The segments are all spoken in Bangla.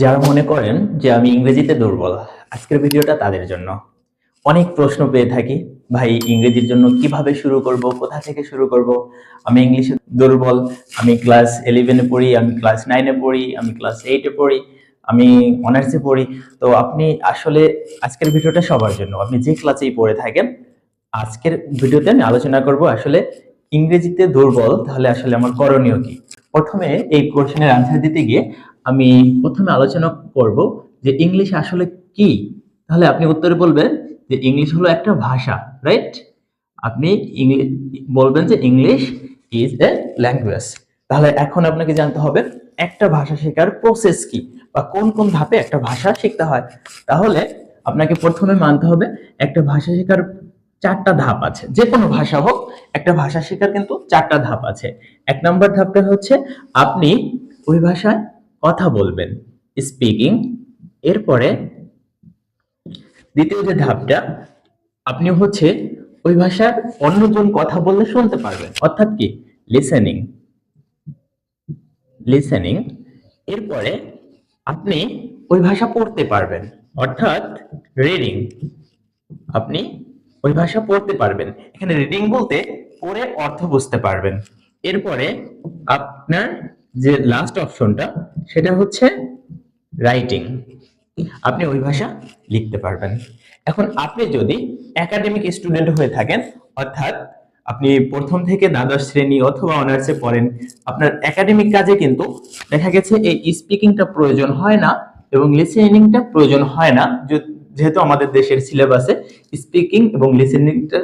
যারা মনে করেন যে আমি ইংরেজিতে দুর্বল, আজকের ভিডিওটা তাদের জন্য। অনেক প্রশ্ন পেয়ে থাকি, ভাই, ইংরেজির জন্য কীভাবে শুরু করব? কোথা থেকে শুরু করব? আমি ইংলিশে দুর্বল, আমি ক্লাস ইলেভেনে পড়ি, আমি ক্লাস নাইনে পড়ি, আমি ক্লাস এইটে পড়ি, আমি অনার্সে পড়ি। তো আপনি আসলে আজকের ভিডিওটা সবার জন্য। আপনি যে ক্লাসেই পড়ে থাকেন, আজকের ভিডিওতে আমি আলোচনা করব আসলে ইংরেজিতে দুর্বল, তাহলে আসলে আমার করণীয় কি? প্রথমে এই কোশ্চেনের আনসার দিতে গিয়ে আমি প্রথমে আলোচনা করব যে ইংলিশ আসলে কি। তাহলে আপনি উত্তরে বলবেন যে ইংলিশ হলো একটা ভাষা রাইট আপনি ইংলিশ বলবেন যে ইংলিশ ইজ এ ল্যাঙ্গুয়েজ তাহলে এখন আপনাকে জানতে হবে একটা ভাষা শেখার প্রসেস কি বা কোন কোন ধাপে একটা ভাষা শিখতে হয়। তাহলে আপনাকে প্রথমে মানতে হবে একটা ভাষা শেখার চারটা ধাপ আছে। যে কোনো ভাষা হোক, একটা ভাষা শেখার কিন্তু চারটা ধাপ আছে। এক নম্বর ধাপটা হচ্ছে আপনি ওই ভাষায় কথা বলবেন স্পিকিং এরপরে দ্বিতীয় যে ধাপটা, আপনি হচ্ছে ওই ভাষার অন্যজন কথা বললে শুনতে পারবেন। অর্থাৎ কি? লিসেনিং লিসেনিং এরপরে আপনি ওই ভাষা পড়তে পারবেন। অর্থাৎ রিডিং আপনি ওই ভাষা পড়তে পারবেন। এখানে রিডিং বলতে পড়ে অর্থ বুঝতে পারবেন। এরপরে আপনার যে লাস্ট অপশনটা সেটা হচ্ছে রাইটিং আপনি ওই ভাষা লিখতে পারবেন। এখন আপনি যদি একাডেমিক স্টুডেন্ট হয়ে থাকেন, অর্থাৎ আপনি প্রথম থেকে দ্বাদশ শ্রেণি অথবা অনার্সে পড়েন, আপনার একাডেমিক কাজে কিন্তু দেখা গেছে এই স্পিকিংটা প্রয়োজন হয় না এবং লিসেনিংটা প্রয়োজন হয় না যেহেতু আমাদের দেশের সিলেবাসে স্পিকিং এবং লিসেনিংটা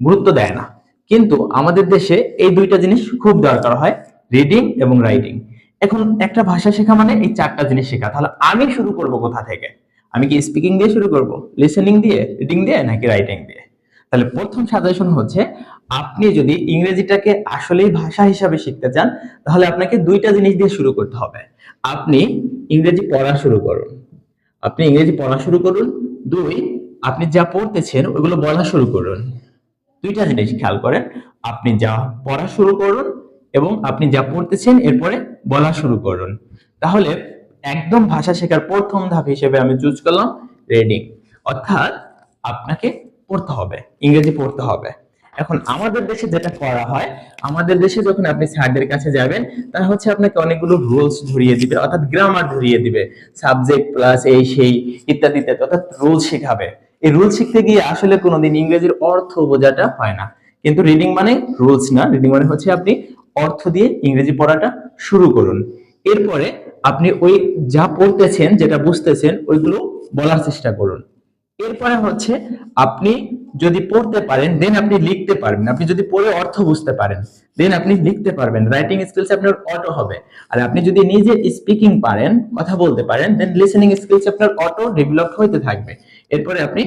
গুরুত্ব দেয় না। কিন্তু আমাদের দেশে এই দুইটা জিনিস খুব দরকার হয়। রিডিং এবং রাইটিং এখন একটা ভাষা শেখা মানে এই চারটা জিনিস শেখা। তাহলে আমি শুরু করব কোথা থেকে? আমি কি স্পিকিং দিয়ে শুরু করব? লিসেনিং দিয়ে রিডিং দিয়ে, নাকি রাইটিং দিয়ে? তাহলে প্রথম সাজেশন হচ্ছে, আপনি যদি ইংরেজিটাকে আসলেই ভাষা হিসাবে শিখতে চান, তাহলে আপনাকে দুইটা জিনিস দিয়ে শুরু করতে হবে। আপনি ইংরেজি পড়া শুরু করুন। আপনি ইংরেজি পড়া শুরু করুন। দুই, আপনি যা পড়তেছেন, ওগুলো বলা শুরু করুন। দুইটা জিনিস খেয়াল করেন। আপনি যা পড়া শুরু করুন এবং আপনি যা পড়তেছেন এরপরে বলা শুরু করুন। তাহলে একদম ভাষা শেখার প্রথম ধাপ হিসেবে আমি চুজ করলাম রিডিং অর্থাৎ আপনাকে পড়তে হবে, ইংরেজি পড়তে হবে। এখন আমাদের দেশে যেটা করা হয়, আমাদের দেশে যখন আপনি স্যারদের কাছে যাবেন তা হচ্ছে আপনাকে অনেকগুলো রুলস ধরিয়ে দিবে, অর্থাৎ গ্রামার ধরিয়ে দিবে। সাবজেক্ট প্লাস এই সেই ইত্যাদি ইত্যাদি, অর্থাৎ রুলস শেখাবে। এই রুল শিখতে গিয়ে আসলে কোনোদিন ইংরেজির অর্থ বোঝাটা হয় না। কিন্তু রিডিং মানে রুলস না রিডিং মানে হচ্ছে আপনি অর্থ দিয়ে ইংরেজি পড়াটা শুরু করুন। এরপরে আপনি ওই যা পড়তেছেন, যেটা বুঝতেছেন, ওইগুলো বলার চেষ্টা করুন। এরপরে হচ্ছে আপনি যদি পড়তে পারেন দেন আপনি লিখতে পারবেন। আপনি যদি পড়ে অর্থ বুঝতে পারেন দেন আপনি লিখতে পারবেন। রাইটিং স্কিলস আপনার অটো হবে। আর আপনি যদি নিজে স্পিকিং পারেন, কথা বলতে পারেন দেন লিসেনিং স্কিলস আপনার অটো ডেভেলপ হইতে থাকবে। এরপরে আপনি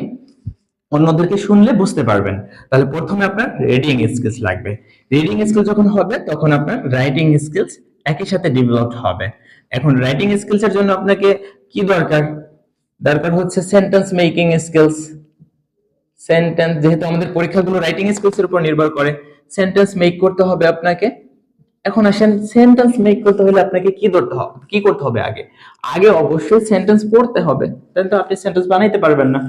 অন্যদেরকে শুনলে বুঝতে পারবেন। তাহলে প্রথমে আপনার রিডিং স্কিলস লাগবে। রিডিং স্কিল যখন হবে, তখন আপনার রাইটিং স্কিলস একই সাথে ডেভেলপ হবে। এখন রাইটিং স্কিলস এর জন্য আপনাকে কি দরকার? দরকার হচ্ছে সেন্টেন্স মেকিং স্কিলস সেন্টেন্স যেহেতু আমাদের পরীক্ষাগুলো রাইটিং স্কিলস এর উপর নির্ভর করে সেন্টেন্স মেক করতে হবে আপনাকে। এখন আসেন সেন্টেন্স মেক করতে হলে আপনাকে কি করতে হবে কি করতে হবে আগে? আগে অবশ্যই সেন্টেন্স পড়তে হবে। তাহলে তো আপনি সেন্টেন্স বানাইতে পারবেন না।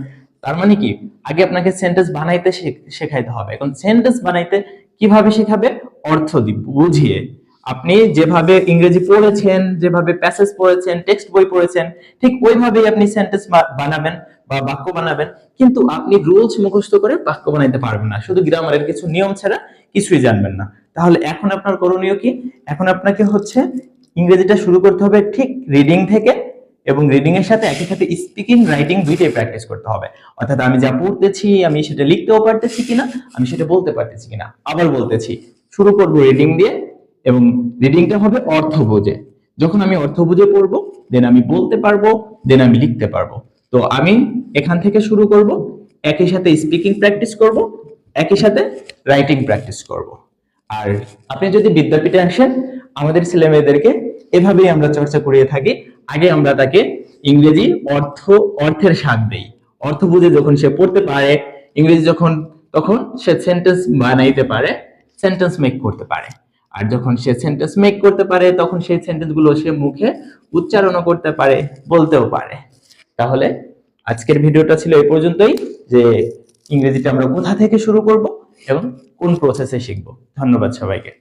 তার মানে কি? আগে আপনাকে সেন্টেন্স বানাইতে শেখাইতে হবে। এখন সেন্টেন্স বানাইতে কীভাবে শেখাবে? অর্থ বুঝিয়ে। আপনি যেভাবে ইংরেজি পড়েছেন, যেভাবে প্যাসেজ পড়েছেন টেক্সট বই পড়েছেন, ঠিক ওইভাবেই আপনি সেন্টেন্স বানাবেন বা বাক্য বানাবেন। কিন্তু আপনি রুলস মুখস্থ করে বাক্য বানাইতে পারবেন না। শুধু গ্রামারের কিছু নিয়ম ছাড়া কিছুই জানবেন না। তাহলে এখন আপনার করণীয় কি? এখন আপনাকে হচ্ছে ইংরেজিটা শুরু করতে হবে ঠিক রিডিং থেকে। এবং রিডিং এর সাথে একই সাথে স্পিকিং রাইটিং দুইটাই প্র্যাকটিস করতে হবে। অর্থাৎ আমি যা পড়তেছি, আমি সেটা লিখতেও পারতেছি কিনা, আমি সেটা বলতে পারতেছি কিনা, আবার বলতেছি। শুরু করব রিডিং দিয়ে এবং রিডিংটা হবে অর্থ বুঝে যখন আমি অর্থ বুঝে পড়ব দেন আমি বলতে পারব দেন আমি লিখতে পারব। তো আমি এখান থেকে শুরু করব, একই সাথে স্পিকিং প্র্যাকটিস করব, একই সাথে রাইটিং প্র্যাকটিস করব। আর আপনি যদি বিদ্যাপীঠে আসেন, আমাদের ছেলে মেয়েদেরকে এভাবেই আমরা চর্চা করিয়ে থাকি। আগে আমরা তাকে ইংরেজি অর্থ, অর্থের স্বাদ দেই। অর্থ বুঝে যখন সে পড়তে পারে, ইংরেজি যখন, তখন সে সেন্টেন্স বানাইতে পারে সেন্টেন্স মেক করতে পারে। আর যখন সে সেন্টেন্স মেক করতে পারে, তখন সেই সেন্টেন্সগুলো সে মুখে উচ্চারণও করতে পারে, বলতেও পারে। তাহলে আজকের ভিডিওটা ছিল এই পর্যন্তই যে ইংরেজিটা আমরা কোথা থেকে শুরু করব এবং কোন প্রসেসে শিখব। ধন্যবাদ সবাইকে।